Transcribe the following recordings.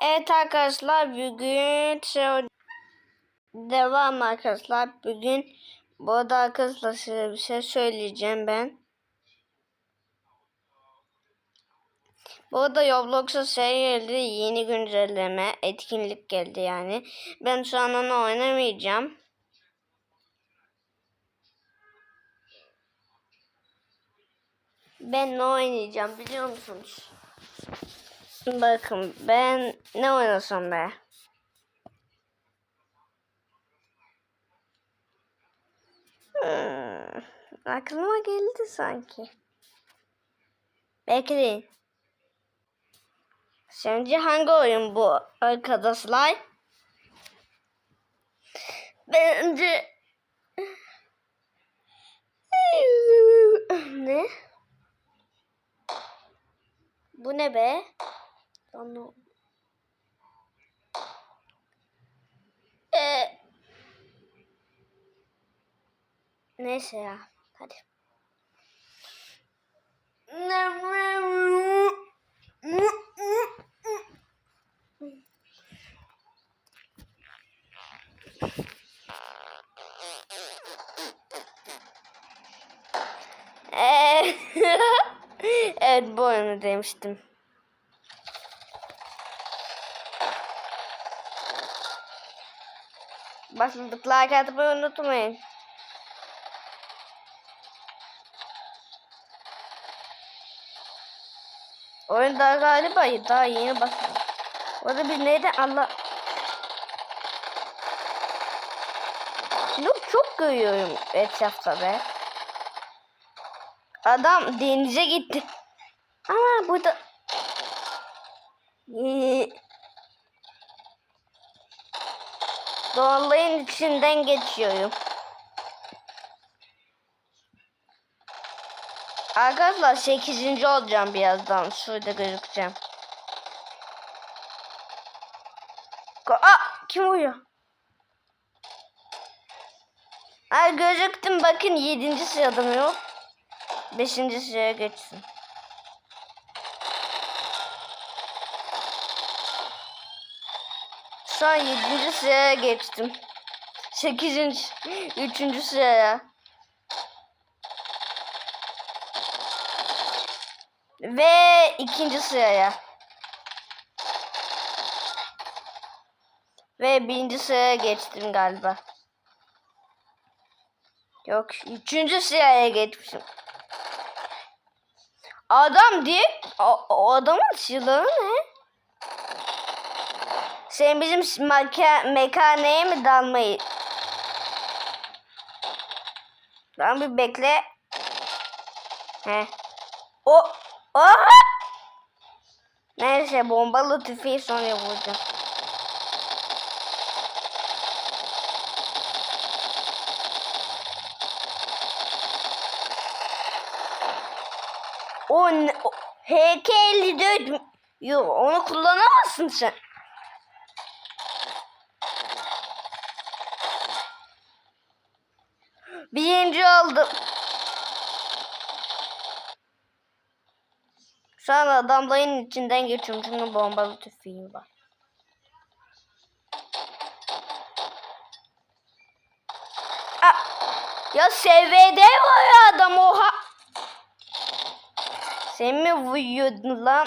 Evet arkadaşlar bugün şey devam arkadaşlar bugün bu arada arkadaşlar size bir şey söyleyeceğim ben. Bu arada Roblox'a şey geldi yeni güncelleme etkinlik geldi yani. Ben şu an onu oynamayacağım. Ben ne oynayacağım biliyor musunuz? Bakın ben ne oynasam be? Hmm, aklıma geldi sanki. Bekleyin. Sence hangi oyun bu arkadaşlar? Bence... ne? Bu ne be? Onu... Ee... Neyse ya. Hadi. Ee, evet bu oyunu demiştim. Başladık like atmayı unutmayın. Oyun daha galiba daha yeni başladı. Orada biz neydi Allah. Yok çok görüyorum etrafta be. Adam denize gitti. Ama burada ee, Doğallayın içinden geçiyorum. Arkadaşlar 8. olacağım birazdan. Şurada gözükeceğim. Aa, kim uyuyor? Ay gözüktüm bakın 7. sırada yok? 5. sıraya geçsin. Şu an 7. sıraya geçtim. 8. 3. sıraya. Ve ikinci sıraya. Ve birinci sıraya geçtim galiba. Yok üçüncü sıraya geçmişim. Adam diye o, o adamın silahı ne? Sen bizim meka, mekaneye mi dalmayı? Lan bir bekle. He. O Aha! Neyse bombalı tüfeği sonra vuracağım. O, ne- o HK54 Yok onu kullanamazsın sen. Oldum. Şu an adamların içinden geçiyorum çünkü bombalı tüfeğim var. Aa, ya SVD var adam oha. Sen mi vuruyordun lan?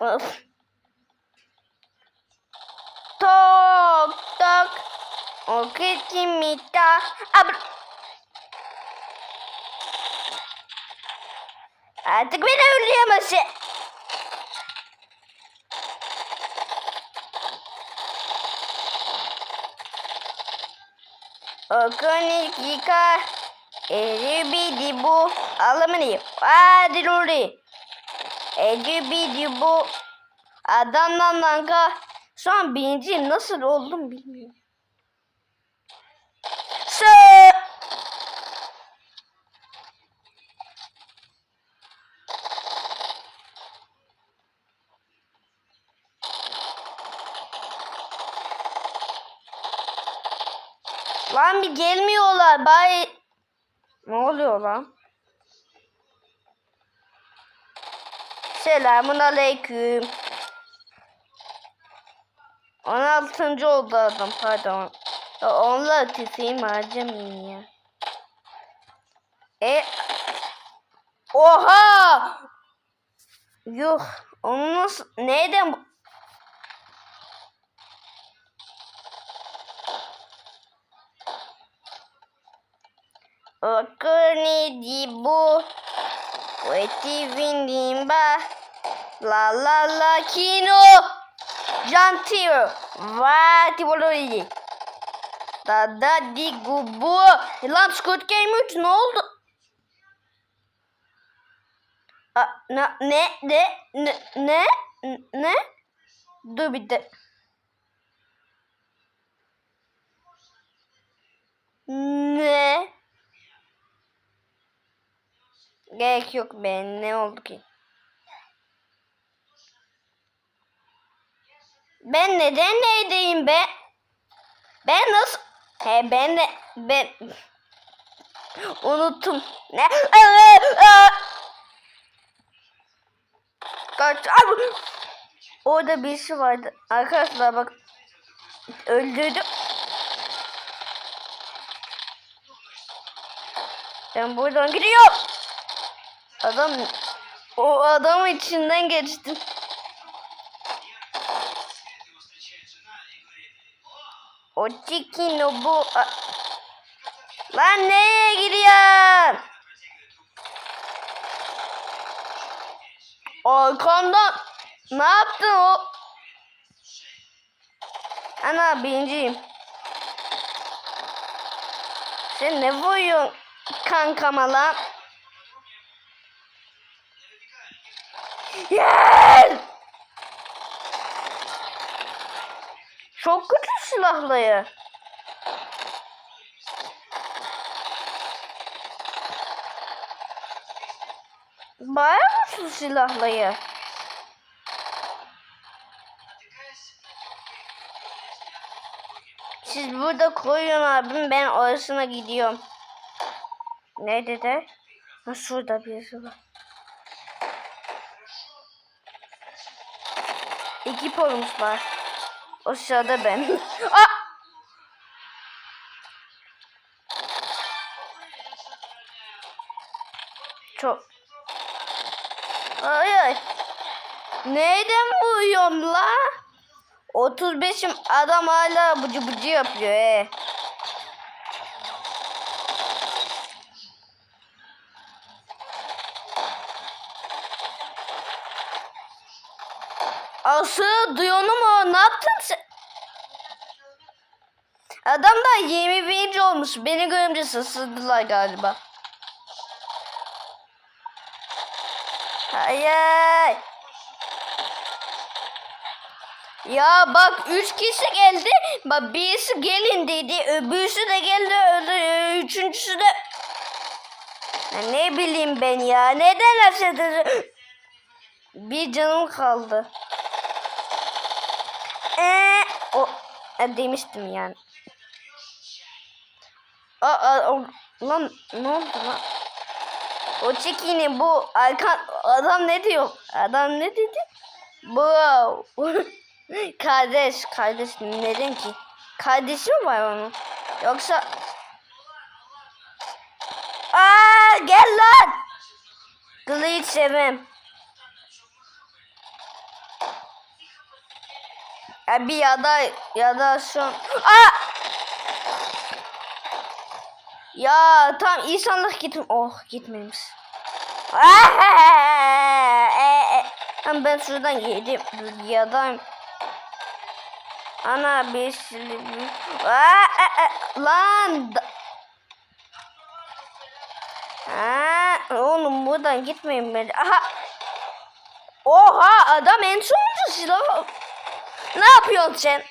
Of. Tok tok. O kitimita. Abr. Artık beni öldüremezsin. Okonik yıkar. Eribidi bu. Alamını. Hadi Lori. Eribidi bu. Adamdan lanka. Şu an birinci nasıl oldum bilmiyorum. Sö. Lan bir gelmiyorlar. Bay Ne oluyor lan? Selamun aleyküm. 16. oldu adam pardon. Onunla ötesiyim harcamayayım ya. E Oha! Yuh. Onu nasıl? Neyden? Okuni di bu. Weti vindimba. La la la kino. Jantio. Vati volori. Da da di gubu. Lan Squid Game 3 ne oldu? A, ne ne ne ne ne ne? Dur bir de. Ne? Gerek yok be. Ne oldu ki? Ben neden neydeyim be? Ben nasıl? He ben de ben unuttum. Ne? Kaç. Orada birisi vardı. Arkadaşlar bak öldürdüm. Ben buradan gidiyorum. Adam o adam içinden geçtim. O chicken o bu. A- Lan nereye gidiyorsun? Arkamdan ne yaptın o? Ana birinciyim. Sen ne vuruyorsun kankama lan? Yes! Çok kötü silahlayı. Bayağı güçlü silahlayı. Siz burada koyun abim ben orasına gidiyorum. Ne dedi? Ha şurada birisi var. İki olmuşlar. O sırada ben. Aa! Çok. Ay ay. Neyden vuruyorum la? 35'im adam hala bıcı bıcı yapıyor he. Aslı duyuyor mu? Ne yaptın sen? Adam da 21. olmuş. Beni görünce sısırdılar galiba. Hayır. Ya bak üç kişi geldi. Bak birisi gelin dedi. Öbürsü de geldi. Üçüncüsü de. Ya ne bileyim ben ya. Neden hapsedildi? Bir canım kaldı. O e, demiştim yani. Aa, aa, o, lan ne oldu lan? O çekini bu arkan adam ne diyor? Adam ne dedi? Bu kardeş kardeş neden ki? Kardeşi mi var onun? Yoksa Aa gel lan. Glitch sevmem. Abi ya da ya da şu an Aa! Ya tam insanlık gittim. Oh gitmemiş. Ama ben şuradan yedim. Rüyadayım. Ana bir. Aa, e, e, Lan. Ha, oğlum buradan gitmeyin ben. Aha. Oha adam en sonuncu silah. Ne yapıyorsun sen?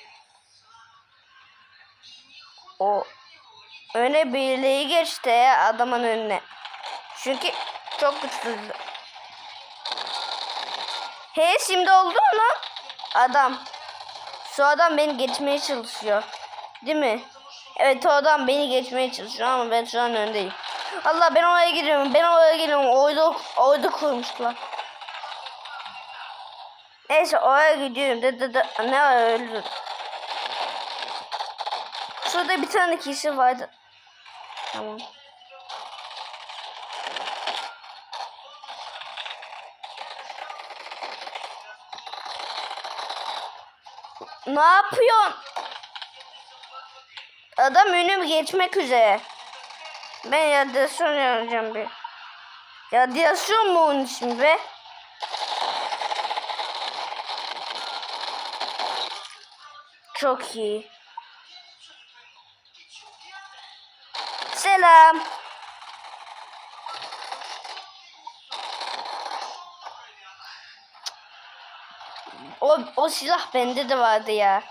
O öne birliği geçti adamın önüne. Çünkü çok güçlüydü. He şimdi oldu mu? Adam. Şu adam beni geçmeye çalışıyor. Değil mi? Evet o adam beni geçmeye çalışıyor ama ben şu an öndeyim. Allah ben oraya gidiyorum. Ben oraya gidiyorum. Orada, orada kurmuşlar. Neyse oraya gidiyorum. De, de, de. Ne öldü. şurada bir tane kişi vardı. Tamam. Ne yapıyorsun? Adam önüm geçmek üzere. Ben radyasyon yapacağım bir. Radyasyon mu onun ismi be? Çok iyi. Selam. O, o silah bende de vardı ya.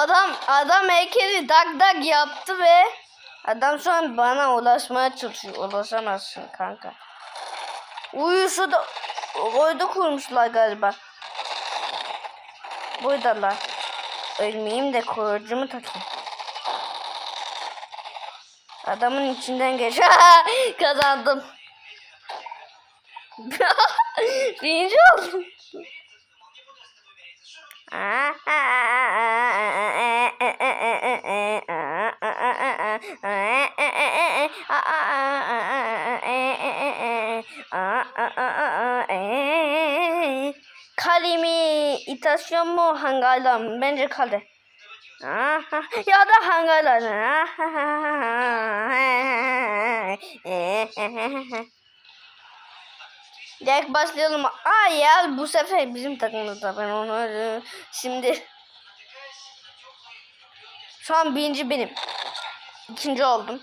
Adam adam heykeli dak dak yaptı ve adam şu an bana ulaşmaya çalışıyor. Ulaşamazsın kanka. Uyusu da orada kurmuşlar galiba. Buradalar. Ölmeyeyim de korucumu takayım. Adamın içinden geç. Kazandım. Birinci oldum. Kalemi itasyon mu hangarla mı? Bence kale. ya da hangarla. Direkt başlayalım. Aa ya bu sefer bizim takımımızda ben onu şimdi şu an birinci benim. İkinci oldum.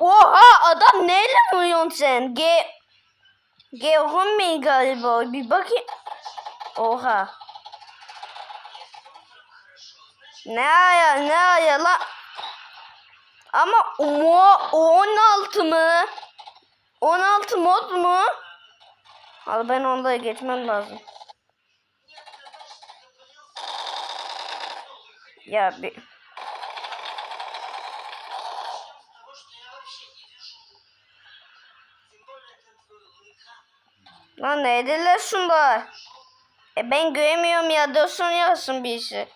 Oha adam neyle vuruyorsun sen? G G mi galiba? Bir bakayım. Oha. Ne aya ne aya la? Ama o 16 mı? 16 mod mu? Al ben onda geçmem lazım. Ya bir Lan neydiler şunlar? E ben göremiyorum ya dursun yazsın bir işi.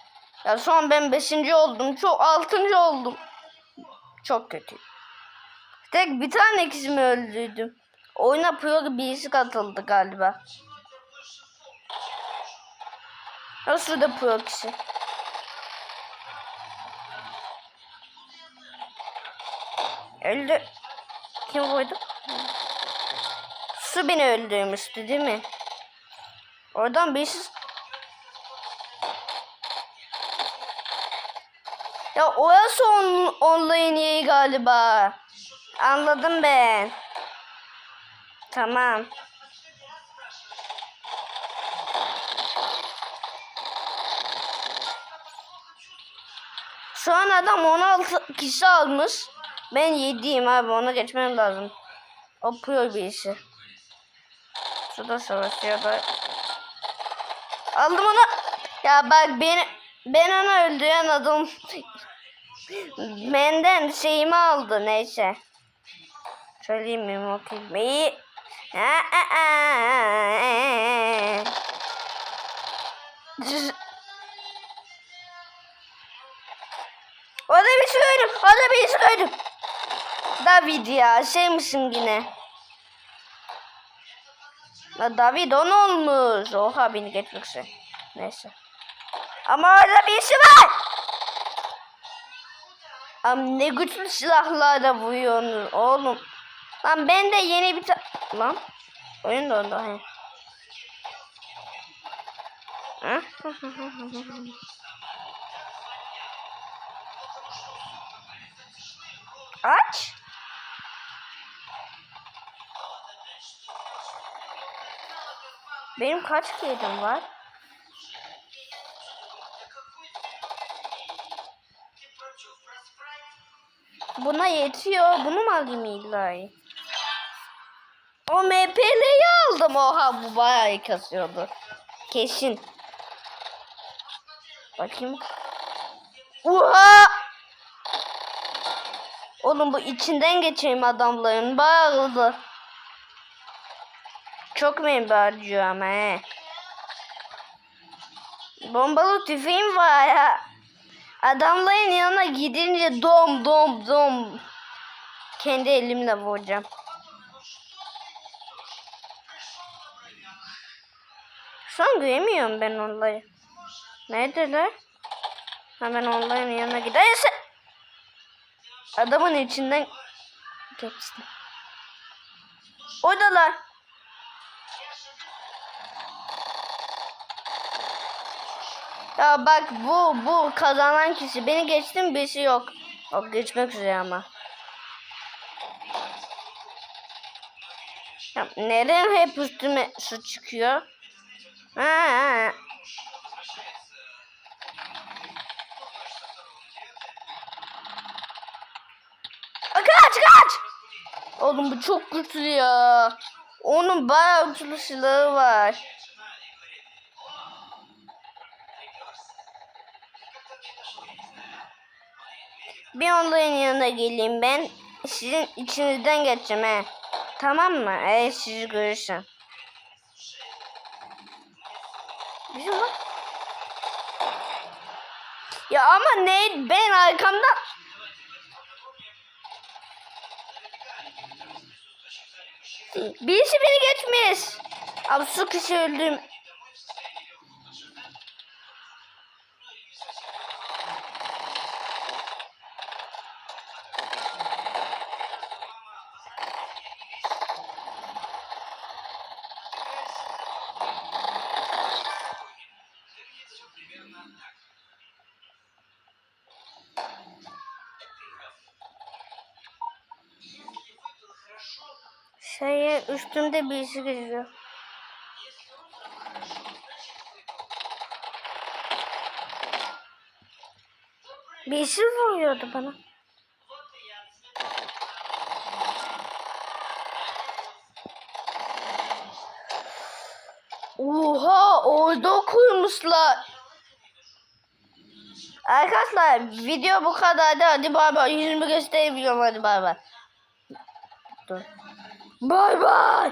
Ya son ben 5. oldum. Çok 6. oldum. Çok kötü. Tek bir tane ikisimi öldürdüm. Oyuna pro birisi katıldı galiba. Ya şurada pro kişi. Öldü. Kim koydu? Su beni öldürmüştü değil mi? Oradan birisi... Ya orası on, online yeri galiba. Anladım ben. Tamam. Şu an adam 16 kişi almış. Ben 7'yim abi ona geçmem lazım. O pro bir işi. Şurada savaşıyor da. Aldım onu. Ya bak beni ben onu öldüren adam benden şeyimi aldı neyse. Söyleyeyim mi o kelimeyi? Orada bir gördüm. Orada bir gördüm. David ya şey misin yine? La David on olmuş. Oha beni geçmişse. Neyse. Ama orada bir şey var. Am ne güçlü silahlarla vuruyorsunuz oğlum. Lan ben de yeni bir ta... Lan. Oyun da onda. He. Aç. Benim kaç kedim var? buna yetiyor. Bunu mu alayım illa? O MP'leri aldım. Oha bu bayağı iyi kasıyordu. Kesin. Bakayım. Oha! Oğlum bu içinden geçeyim adamların. Bayağı hızlı. Çok MP harcıyor ama he. Bombalı tüfeğim var ya. Adamların yanına gidince dom dom dom. Kendi elimle vuracağım. An göremiyorum ben onları. Neredeler? Hemen onların yanına giderse. Adamın içinden geçtim. Oradalar. Ya bak bu bu kazanan kişi. Beni geçtim birisi yok. O geçmek üzere ama. Ya neden hep üstüme su çıkıyor? Ha, Kaç kaç! Oğlum bu çok güçlü ya. Onun bayağı güçlü silahı var. Bir onların yanına geleyim ben. Sizin içinizden geçeceğim he. Tamam mı? Eğer sizi görürsem. Bizim var. Ya ama ne? Ben arkamdan... Birisi beni geçmiş. Abi su kişi öldüm. Şeye üstümde birisi geziyor. Birisi vuruyordu bana. Oha orada koymuşlar. Arkadaşlar video bu kadardı. Hadi bay bay. Yüzümü gösteremiyorum. Hadi bay bay. Dur. Bay bay.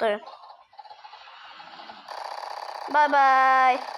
Dur. Bay bay.